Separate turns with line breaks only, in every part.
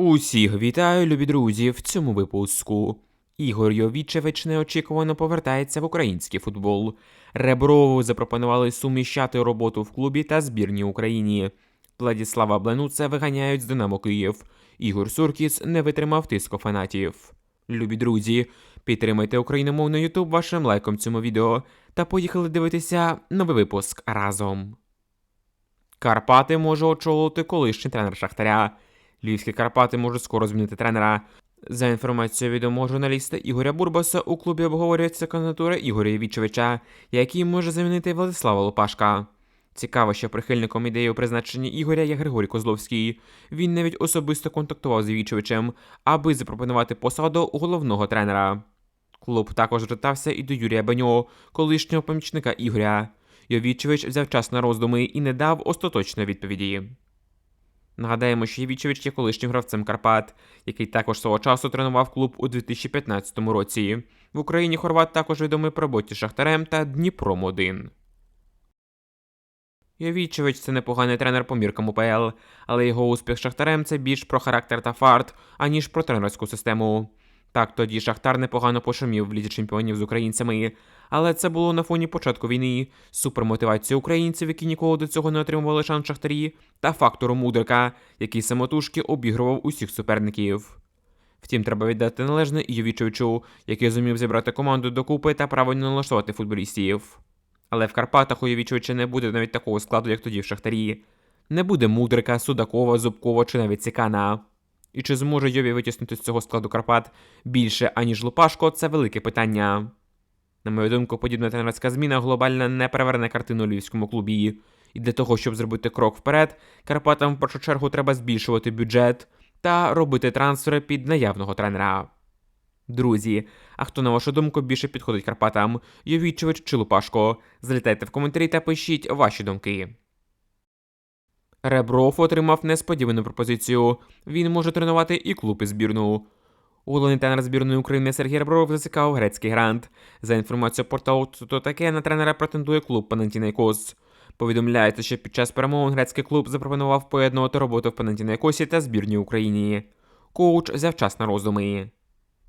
Усіх вітаю, любі друзі, в цьому випуску. Ігор Йовічевич неочікувано повертається в український футбол. Реброву запропонували суміщати роботу в клубі та збірній Україні. Владіслава Бленуце виганяють з Динамо Київ. Ігор Суркіс не витримав тиску фанатів. Любі друзі, підтримайте україномовний Ютуб вашим лайком цьому відео та поїхали дивитися новий випуск разом. Карпати може очолити колишній тренер Шахтаря. Львівські Карпати можуть скоро змінити тренера. За інформацією відомого журналіста Ігоря Бурбаса, у клубі обговорюється кандидатура Ігоря Вічовича, який може замінити Владислава Лопашка. Цікаво, що прихильником ідеї у призначенні Ігоря є Григорій Козловський. Він навіть особисто контактував з Вічовичем, аби запропонувати посаду головного тренера. Клуб також звертався і до Юрія Баньо, колишнього помічника Ігоря. Йовічевич взяв час на роздуми і не дав остаточної відповіді. Нагадаємо, що Євічевич є колишнім гравцем Карпат, який також свого часу тренував клуб у 2015 році. В Україні Хорват також відомий по роботі з Шахтарем та Дніпром 1. Йовічевич це непоганий тренер по міркам УПЛ, але його успіх Шахтарем це більш про характер та фарт, аніж про тренерську систему. Так, тоді Шахтар непогано пошумів в лізі чемпіонів з українцями, але це було на фоні початку війни, супермотивації українців, які ніколи до цього не отримували шанс шахтарі, та фактору Мудрика, який самотужки обігрував усіх суперників. Втім, треба віддати належне і Йовічовичу, який зумів зібрати команду докупи та правильно налаштувати футболістів. Але в Карпатах у Йовічовича не буде навіть такого складу, як тоді в Шахтарі. Не буде Мудрика, Судакова, Зубкова чи навіть Цікана. І чи зможе Йові витіснути з цього складу Карпат більше, аніж Лупашко, це велике питання. На мою думку, подібна тренерська зміна глобально не переверне картину львівському клубі. І для того, щоб зробити крок вперед, Карпатам в першу чергу треба збільшувати бюджет та робити трансфери під наявного тренера. Друзі, а хто на вашу думку більше підходить Карпатам? Йовічевич чи Лупашко? Залітайте в коментарі та пишіть ваші думки. Ребров отримав несподівану пропозицію. Він може тренувати і клуб і збірну. Головний тренер збірної України Сергій Ребров зацікавив грецький грант. За інформацією порталу то таке на тренера претендує клуб Панантінайкос. Повідомляється, що під час перемовин грецький клуб запропонував поєднувати роботу в Панантінайкосі та збірній Україні. Коуч взяв час на роздуми.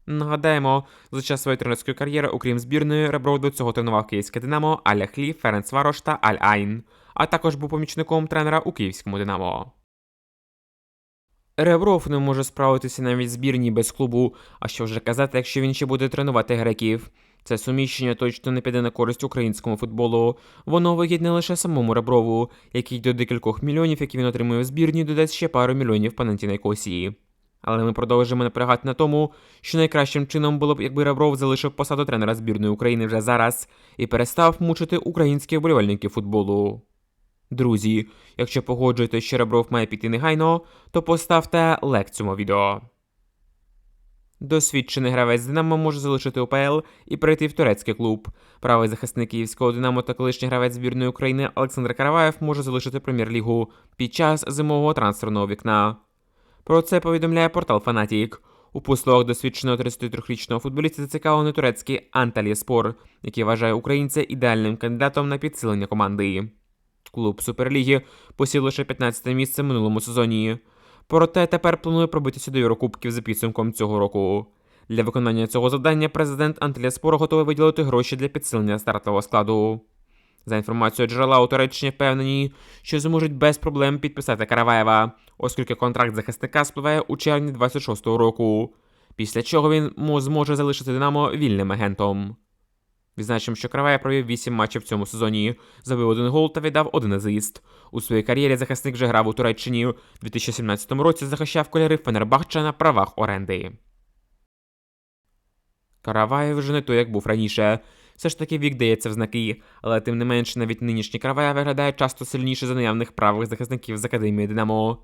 Нагадаємо, за час своєї тренерської кар'єри, окрім збірної, Ребров до цього тренував київське Динамо, Аля Хлі, Ференц Варош та Аль Айн, а також був помічником тренера у київському Динамо. Ребров не може справитися навіть збірні без клубу, а що вже казати, якщо він ще буде тренувати греків. Це суміщення точно не піде на користь українському футболу. Воно вигідне лише самому Реброву, який до декількох мільйонів, які він отримує в збірні, додасть ще пару мільйонів Панантінайкосії. Але ми продовжуємо наполягати на тому, що найкращим чином було б, якби Ребров залишив посаду тренера збірної України вже зараз і перестав мучити українських вболівальників футболу. Друзі, якщо погоджуєтесь, що Ребров має піти негайно, то поставте лайк цьому відео. Досвідчений гравець Динамо може залишити УПЛ і перейти в турецький клуб. Правий захисник київського Динамо та колишній гравець збірної України Олександр Караваєв може залишити прем'єр-лігу під час зимового трансферного вікна. Про це повідомляє портал Фанатік. У послугах досвідченого 33-річного футболіста зацікавлений турецький Анталія Спор, який вважає українця ідеальним кандидатом на підсилення команди. Клуб Суперліги посів лише 15 місце в минулому сезоні. Проте тепер планує пробитися до Єврокубків за підсумком цього року. Для виконання цього завдання президент Анталія Спор готовий виділити гроші для підсилення стартового складу. За інформацією джерела у Туреччині впевнені, що зможуть без проблем підписати Караваєва, оскільки контракт захисника спливає у червні 26-го року, після чого він зможе залишити Динамо вільним агентом. Відзначимо, що Караваєв провів 8 матчів в цьому сезоні, забив один гол та віддав один азист. У своїй кар'єрі захисник вже грав у Туреччині. У 2017 році захищав кольори Фенербахча на правах оренди. Караваєв вже не той, як був раніше. Все ж таки вік дається в знаки, але тим не менш навіть нинішній Каравая виглядає часто сильніше за наявних правих захисників з академії Динамо.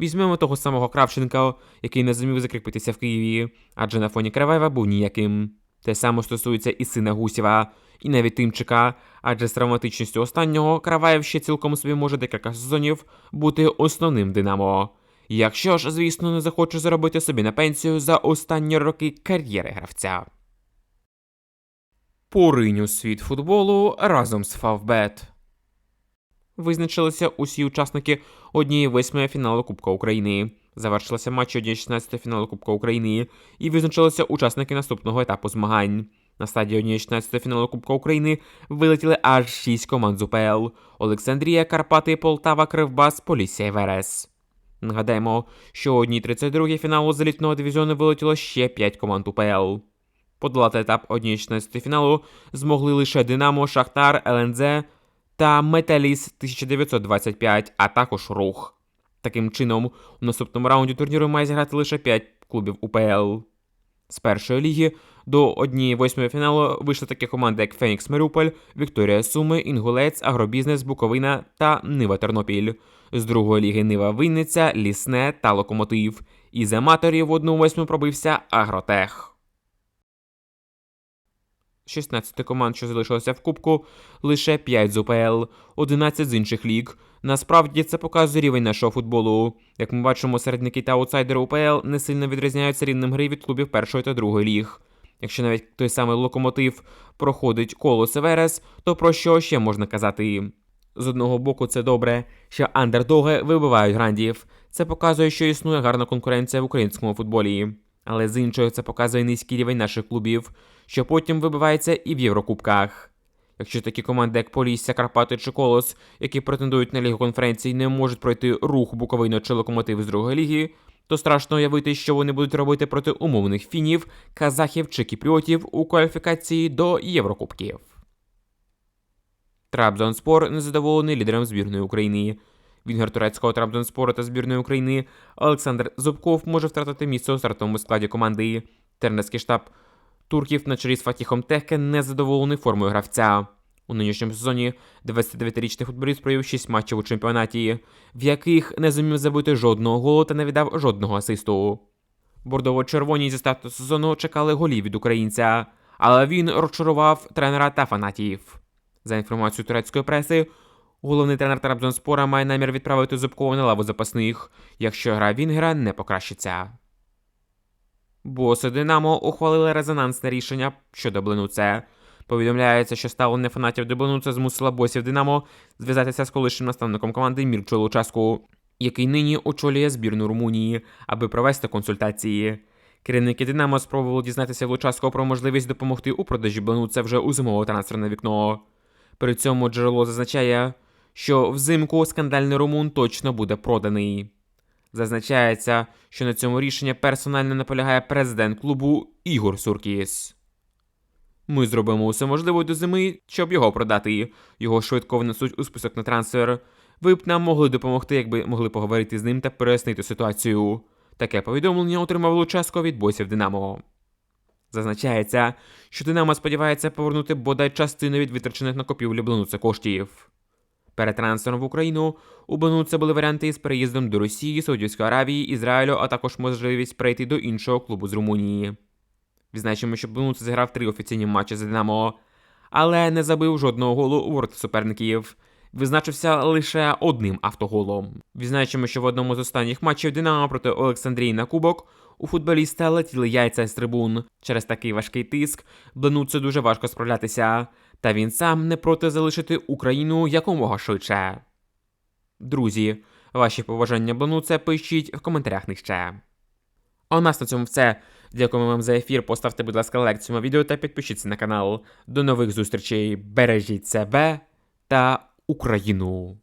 Візьмемо того самого Кравченка, який не зумів закріпитися в Києві, адже на фоні Караваєва був ніяким. Те саме стосується і сина Гусєва, і навіть Тимчика, адже з травматичністю останнього Караваєв ще цілком собі може декілька сезонів бути основним Динамо. Якщо ж, звісно, не захоче заробити собі на пенсію за останні роки кар'єри гравця. Поринь у світ футболу разом з Фавбет. Визначилися усі учасники однієї восьмої фіналу Кубка України. Завершилися матчі 1-16 фіналу Кубка України і визначилися учасники наступного етапу змагань. На стадії 1-16 фіналу Кубка України вилетіли аж 6 команд з УПЛ: Олександрія, Карпати, Полтава, Кривбас, Полісся Верес. Нагадаємо, що у 1-32 фіналу залітного дивізіону вилетіло ще 5 команд УПЛ. Подолати етап 1-16 фіналу змогли лише Динамо, Шахтар, ЛНЗ та Металіс 1925, а також Рух. Таким чином, у наступному раунді турніру має зіграти лише 5 клубів УПЛ. З першої ліги до 1-8 фіналу вийшли такі команди, як Фенікс Маріуполь, Вікторія Суми, Інгулець, Агробізнес, Буковина та Нива Тернопіль. З другої ліги Нива Винниця, Лісне та Локомотив. Із аматорів в 1-8 пробився Агротех. 16 команд, що залишилося в Кубку, лише 5 з УПЛ, 11 з інших ліг. Насправді це показує рівень нашого футболу. Як ми бачимо, середники та аутсайдери УПЛ не сильно відрізняються рівнем гри від клубів першої та другої ліг. Якщо навіть той самий локомотив проходить коло Северес, то про що ще можна казати? З одного боку, це добре, що андердоги вибивають грандів. Це показує, що існує гарна конкуренція в українському футболі. Але з іншого це показує низький рівень наших клубів, що потім вибивається і в Єврокубках. Якщо такі команди, як Полісся, Карпати чи Колос, які претендують на лігу конференцій, не можуть пройти рух Буковину чи локомотив з другої ліги, то страшно уявити, що вони будуть робити проти умовних фінів, казахів чи кіпріотів у кваліфікації до Єврокубків. Трабзонспор незадоволений лідером збірної України. Вінгер турецького Трабзонспору та збірної України Олександр Зубков може втратити місце у стартовому складі команди. Тернерський штаб турків на чолі з Фатіхом Техке не задоволений формою гравця. У нинішньому сезоні 29-річний футболіст провів 6 матчів у чемпіонаті, в яких не зумів забити жодного голу та не віддав жодного асисту. Бордово-червоні зі старту сезону чекали голів від українця, але він розчарував тренера та фанатів. За інформацією турецької преси, головний тренер Трабзонспора має намір відправити Зубкова на лаву запасних, якщо гра Вінгера не покращиться. Боси Динамо ухвалили резонансне рішення щодо Бленуце. Повідомляється, що ставлення фанатів до Бленуце змусило босів Динамо зв'язатися з колишнім наставником команди Мірчо Лучаску, який нині очолює збірну Румунії, аби провести консультації. Керівники Динамо спробували дізнатися в Лучаско про можливість допомогти у продажі Бленуце вже у зимове трансферне вікно. При цьому джерело зазначає, що взимку скандальний румун точно буде проданий. Зазначається, що на цьому рішення персонально наполягає президент клубу Ігор Суркіс. Ми зробимо усе можливе до зими, щоб його продати. Його швидко внесуть у список на трансфер. Ви б нам могли допомогти, якби могли поговорити з ним та пояснити ситуацію. Таке повідомлення отримав Лучаско від босів Динамо. Зазначається, що Динамо сподівається повернути бодай частину від витрачених на купівлю коштів. Перед трансфером в Україну у Бленуце були варіанти із переїздом до Росії, Саудівської Аравії, Ізраїлю, а також можливість перейти до іншого клубу з Румунії. Відзначимо, що Бленуце зіграв три офіційні матчі за Динамо, але не забив жодного голу у ворота суперників. Визначився лише одним автоголом. Відзначимо, що в одному з останніх матчів Динамо проти Олександрії на Кубок у футболіста летіли яйця з трибун. Через такий важкий тиск Бленуце дуже важко справлятися, та він сам не проти залишити Україну якомога швидше. Друзі, ваші побажання Бленуце пишіть в коментарях нижче. А у нас на цьому все. Дякуємо вам за ефір. Поставте, будь ласка, лайк цьому відео та підпишіться на канал. До нових зустрічей. Бережіть себе та Україну!